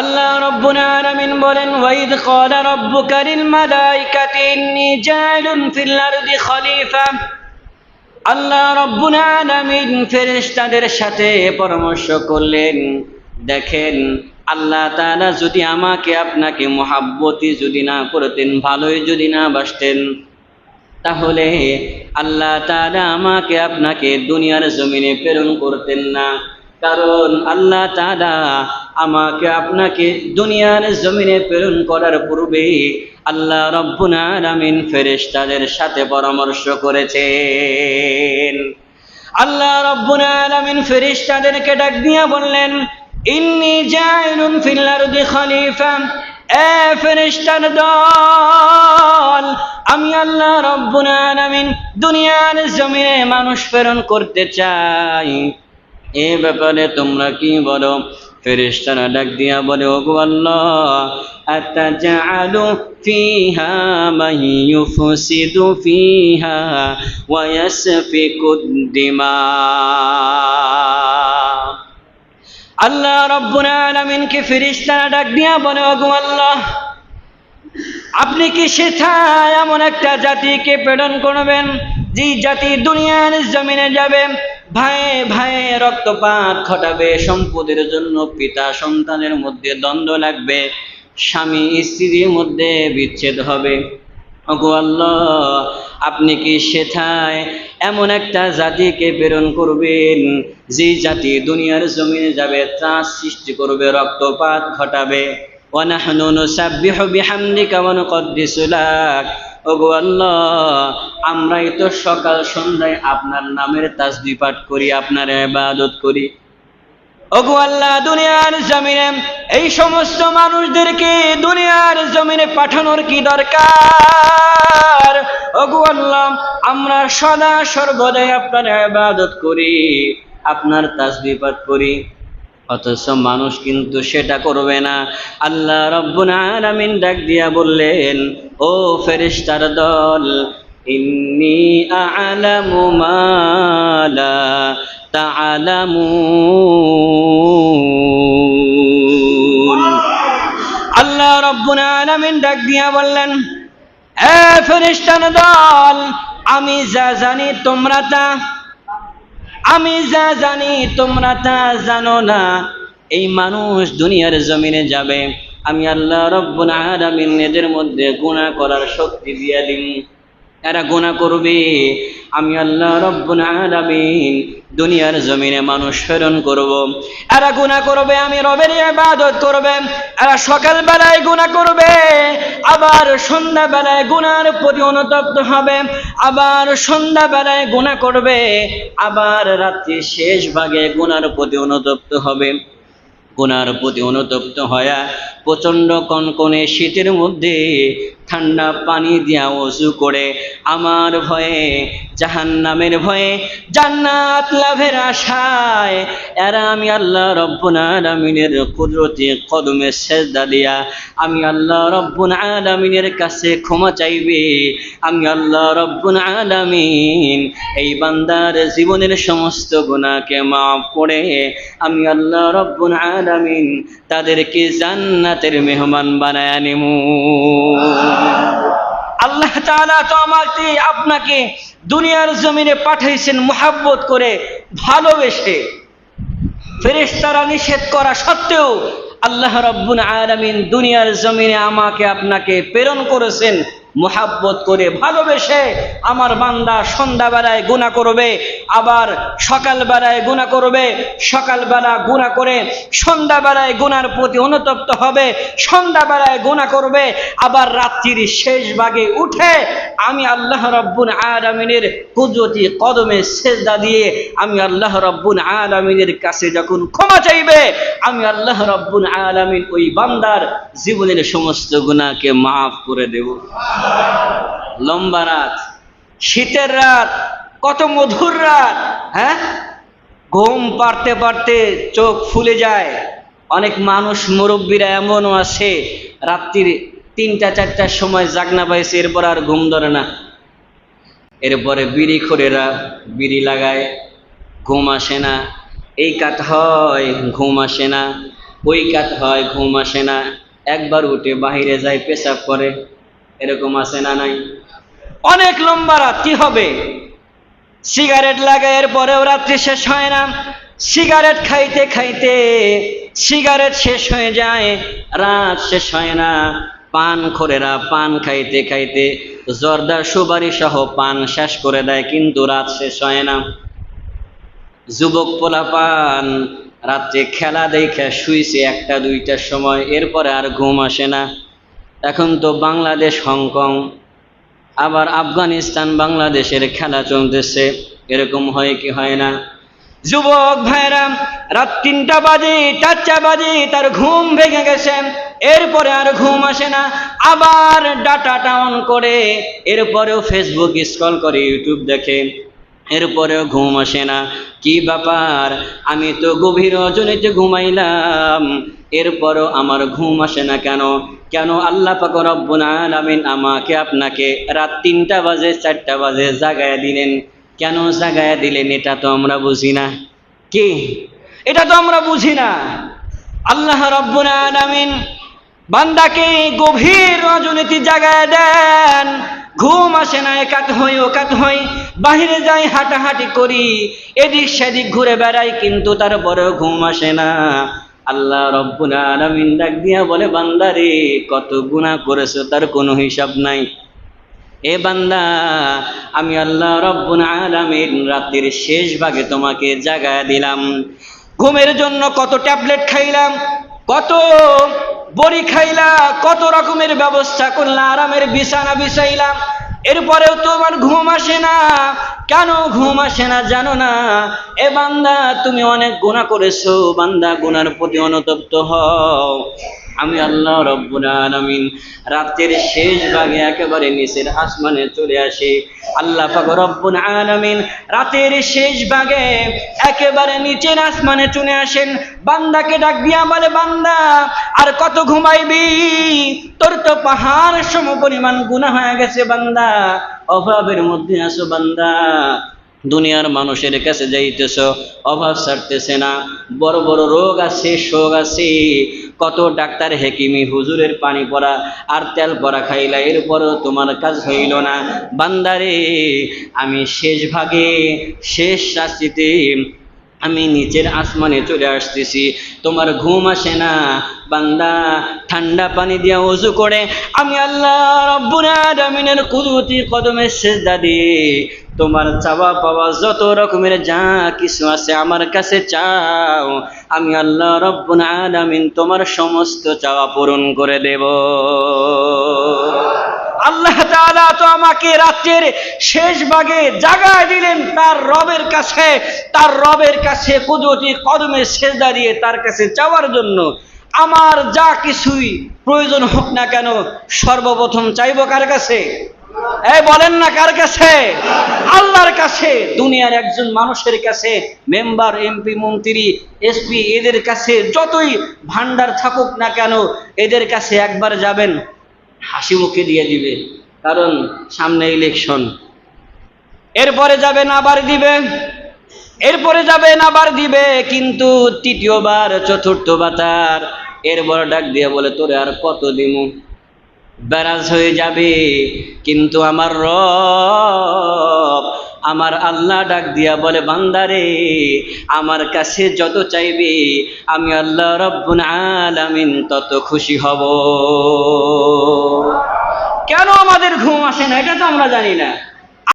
আল্লাহ রব্বুল আলামিন বলেন, ওয়াইদ ক্বালা রাব্বুকা লিল মালাইকাতি ইন্নী জাইলুন ফিল আরদি খলিফা। আল্লাহ রব্বুল আলামিন ফেরেশতাদের সাথে পরামর্শ করলেন, দেখেন, আল্লাহ তাআলা যদি আমাকে, আপনাকে মহাব্বতি যদি না করতেন, ভালোই যদি না বাসতেন, তাহলে আল্লাহ তাআলা আমাকে, আপনাকে দুনিয়ার জমিনে প্রেরণ করতেন না। কারণ আল্লাহ তাআলা আমাকে আপনাকে দুনিয়ার জমিনে প্রেরণ করার পূর্বে আল্লাহ রব্বুল আলামিন সাথে পরামর্শ করেছেন। আল্লাহ রব্বুল আলামিন ফেরেশতাদেরকে ডাক দিয়া বললেন, ইন্নী জাইলুন ফিল আরদি খলিফা, এ ফেরেশতার দল, আমি আল্লাহ রব্বুল আলামিন দুনিয়ার জমিনে মানুষ প্রেরণ করতে চাই। এ ব্যাপারে তোমরা কি বলো? ফেরেশতারা ডাক দিয়া বলে, ওগো আল্লাহ আল্লাহ রব্বুল আলামিনকে ফেরেশতারা ডাক দিয়া বলে, ওগো আল্লাহ, আপনি কি সেথায় এমন একটা জাতিকে প্রেরণ করবেন, যে জাতি দুনিয়ার জমিনে যাবে, ভাই ভাইয়ে রক্তপাত ঘটাবে, সম্পদের জন্য পিতা সন্তানের মধ্যে দ্বন্দ্ব লাগবে, স্বামী স্ত্রীর মধ্যে বিচ্ছেদ হবে। আল্লাহ, আপনি কি সেথায় এমন একটা জাতিকে প্রেরণ করবেন, যে জাতি দুনিয়ার জমিনে যাবে তা সৃষ্টি করবে, রক্তপাত ঘটাবে? ওয়ানাহনু নুসাব্বিহু বিহামদিকা ওয়া নুকদ্দিসু লাক। ওগো আল্লাহ, আমরাই তো সকাল সন্ধ্যায় আপনার নামের পাঠ করি, আপনার করি। ওগো আল্লাহ, দুনিয়ার জমিনে এই সমস্ত মানুষদেরকে দুনিয়ার জমিনে পাঠানোর কি দরকার? ওগো আল্লাহ, আমরা সদা সর্বদাই আপনার ইবাদত করি, আপনার তাসবি পাঠ করি। অথচ মানুষ কিন্তু সেটা করবে না। আল্লাহ রব্বুল আলামিন ডাক দিয়া বললেন, ও ফেরেশতার দল, ইন্নি আ'লামু মা লা তা'লামুন আল্লাহ রব্বুল আলামিন ডাক দিয়া বললেন, এ ফেরেশতার দল, আমি যা জানি তোমরা তা আমি যা জানি, তোমরা তা জানো না। এই মানুষ দুনিয়ার জমিনে যাবে। আমি আল্লাহ রব্বুল আলামিন এদের মধ্যে গুনাহ করার শক্তি দিয়ে দিন এরা গুনাহ করবে। আমি আল্লাহ রব্বুল আলামিন দুনিয়ার জমিনে মানুষ প্রেরণ করব। এরা গুনাহ করবে, আমি রবের ইবাদত করবে। এরা সকাল বেলায় গুনাহ করবে, আবার সন্ধ্যা বেলায় গুনার প্রতি অনুতপ্ত হবে, আবার সন্ধ্যা বেলায় গুনাহ করবে, আবার রাত্রি শেষ ভাগে গুনার প্রতি অনুতপ্ত হবে। গুনার প্রতি অনুতপ্ত হয়া প্রচণ্ড কনকনে শীতের মধ্যে ঠান্ডা পানি দিয়া অজু করে, আমার ভয়ে, জাহান্নামের ভয়ে জান্নাত লাভের আশায়, এরা আমি আল্লাহ রব্বুল আলামিনের কুদরতি কদমে সেজদা দিয়া, আমি আল্লাহ রব্বুল আলামিনের কাছে ক্ষমা চাইবে, আমি আল্লাহ রব্বুল আলামিন এই বান্দার জীবনের সমস্ত গুনাহকে মাফ করে, আমি আল্লাহ রব্বুল আলামিন তাদেরকে জান্নাতের মেহমান বানায় নিমু আল্লাহ তো আমাকে, আপনাকে দুনিয়ার জমিনে পাঠাইছেন মোহাব্বত করে ভালোবেসে। ফেরেস্তারা নিষেধ করা সত্ত্বেও আল্লাহ রব্বুল আলমিন দুনিয়ার জমিনে আমাকে, আপনাকে প্রেরণ করেছেন। মোহাব্বত করে ভালোবেসে আমার বান্দা সন্ধ্যাবেলায় গুণা করবে, আবার সকালবেলায় গুণা করবে, সকালবেলা গুণা করে সন্ধ্যাবেলায় গুনার প্রতি অনুতপ্ত হবে, সন্ধ্যাবেলায় গুণা করবে, আবার রাত্রির শেষ ভাগে উঠে আমি আল্লাহ রব্বুল আলামিনের কুদরতি কদমে সেজদা দিয়ে আমি আল্লাহ রব্বুল আলামিনের কাছে যখন ক্ষমা চাইবে, আমি আল্লাহ রব্বুল আলামিন ওই বান্দার জীবনের সমস্ত গুণাকে মাফ করে দেব। লম্বা রাত। শীতের রাত, কত মধুর রাত হ্যাঁ? ঘুম পারতে পারতে চোখ ফুলে যায়। অনেক মানুষ, মুরব্বীরা এমনও আছে, রাত্রির তিনটা, চারটার সময় জাগনা পাইছে, এরপর আর ঘুম ধরে না। এরপরে বিড়ি খোরেরা বিড়ি লাগায়, ঘুম আসে না। এই কাট হয়, ঘুম আসে না। ওই কাত হয়, ঘুম আসে না। একবার উঠে বাহিরে যায়, পেশাব করে। এরকম আসে না নাই? অনেক লম্বা রাত, কি হবে? সিগারেট লাগায় এর পরেও রাত্রি শেষ হয় না। সিগারেট খাইতে খাইতে সিগারেট শেষ হয়ে যায়, রাত শেষ হয় না। পান খোরেরা পান খাইতে খাইতে জর্দা সুবারি সহ পান শেষ করে দেয়, কিন্তু রাত শেষ হয় না। যুবক পোলা পান রাত্রে খেলা দেখে শুইছে একটা দুইটার সময়, এরপরে আর ঘুম আসে না। এখন তো বাংলাদেশ, হংকং, আবার আফগানিস্তান, বাংলাদেশের খেলা চলতেছে। এরকম হয় কি হয় না? যুবক ভাইরা, রাত তিনটা বাজে, চারটা বাজে, তার ঘুম ভেঙে গেছে। এরপরে আর ঘুম আসে না। আবার ডাটাটা অন করে, এরপরেও ফেসবুক স্ক্রল করে ইউটিউব দেখে। এরপরেও ঘুম আসে না। কি ব্যাপার? আমি তো গভীর রজনীতে ঘুমাইলাম, এরপরও আমার ঘুম আসে না কেন? কেন আল্লাহ পাক রব্বুল আলামিন আমাকে আপনাকে রাত তিনটা বাজে, চারটা বাজে জাগায় দিলেন? কেন জাগায় দিলেন এটা তো আমরা বুঝি না। কি? এটা তো আমরা বুঝি না। আল্লাহ রব্বুল আলামিন বান্দাকে গভীর রজনীতি জাগায় দেন। ঘুম আসে না, একাত হই, ওকাত হই। বাহিরে যাই হাঁটাহাঁটি করি, এদিক সেদিক ঘুরে বেড়াই, কিন্তু তারপরেও ঘুম আসে না। আল্লাহ রব্বুল আলামিন ডাক দিয়া বলে বান্দারে কত গুনাহ করেছ, তার কোনো হিসাব নাই। এ বান্দা, আমি আল্লাহ রব্বুল আলামিন রাতের শেষ ভাগে তোমাকে জাগায় দিলাম। ঘুমের জন্য কত ট্যাবলেট খাইলাম, কত বড়ি খাইলা, কত রকমের ব্যবস্থা করলাম আরামের বিছানা বিছাইলাম এরপরেও তোমার ঘুম আসে না। কেন ঘুম আসে না জানো না? এ বান্দা, তুমি অনেক গুণা করেছ। বান্দা, গুনার প্রতি অনুতপ্ত হও। আমি আল্লাহ রব্বুল আলামিন রাতের শেষ ভাগে একেবারে নিচের আসমানে চলে আসি। আল্লাহ পাক রাতের শেষ ভাগে একেবারে নিচের আসমানে চলে আসেন। বান্দাকে ডাক দিয়া বলে, বান্দা আর কত ঘুমাইবি? তোর তো পাহাড় সম পরিমাণ গুনাহ হয়ে গেছে বান্দা। অভাবের মধ্যে আসো বান্দা। দুনিয়ার মানুষের কাছে যাইতেছ, অভাব ছাড়তেছে না। বড় বড় রোগ আছে, শোক আছে। কত ডাক্তার, হেকিমি, হুজুরের পানি পড়া আর তেল পড়া খাইলা, এরপরও তোমার কাজ হইল না। বান্দারে আমি শেষ ভাগে, শেষ শাস্তিতে আমি নিচের আসমানে চলে আসতেছি। তোমার ঘুম আসে না বান্দা, ঠান্ডা পানি দিয়ে ওযু করে, আমি আল্লাহ রব্বুল আলামিনের কুদরতি কদমে সেজদা দিয়ে তোমার চাওয়া পাওয়া যত রকমের যা কিছু আছে আমার কাছে চাও, আমি আল্লাহ রব্বুল আলামিন তোমার সমস্ত চাওয়া পূরণ করে দেব। আল্লাহ তাআলা তো আমাকে রাত্রের শেষ ভাগে জাগায় দিলেন তার রবের কাছে, তার রবের কাছে কুদরতি কদমে সেজদা দিয়ে তার কাছে চাওয়ার জন্য। আমার যা কিছুই প্রয়োজন হোক না কেন সর্বপ্রথম চাইব কার কাছে? এই বলেন না কার কাছে? আল্লাহর কাছে। দুনিয়ার একজন মানুষের কাছে, মেম্বার, এমপি, মন্ত্রী, এসপি, এদের কাছে যতই ভান্ডার থাকুক না কেন, এদের কাছে একবার যাবেন, হাসি মুখে দিয়ে দিবে। কারণ সামনে ইলেকশন এরপরে যাবেন, আবার দিবে এরপরে যাবেন আবার দিবে, কিন্তু তৃতীয়বার, চতুর্থবার তার এরপর ডাক দিয়ে বলে, তোরে আর কত দিমু? বেরাজ হয়ে যাবে, কিন্তু আমার রব, আমার আল্লাহ ডাক দিয়া বলে, বান্দারে, আমার কাছে যত চাইবে, আমি আল্লাহ রব্বুল আলামিন তত খুশি হব। কেন আমাদের ঘুম আসে না? এটা তো আমরা জানি না।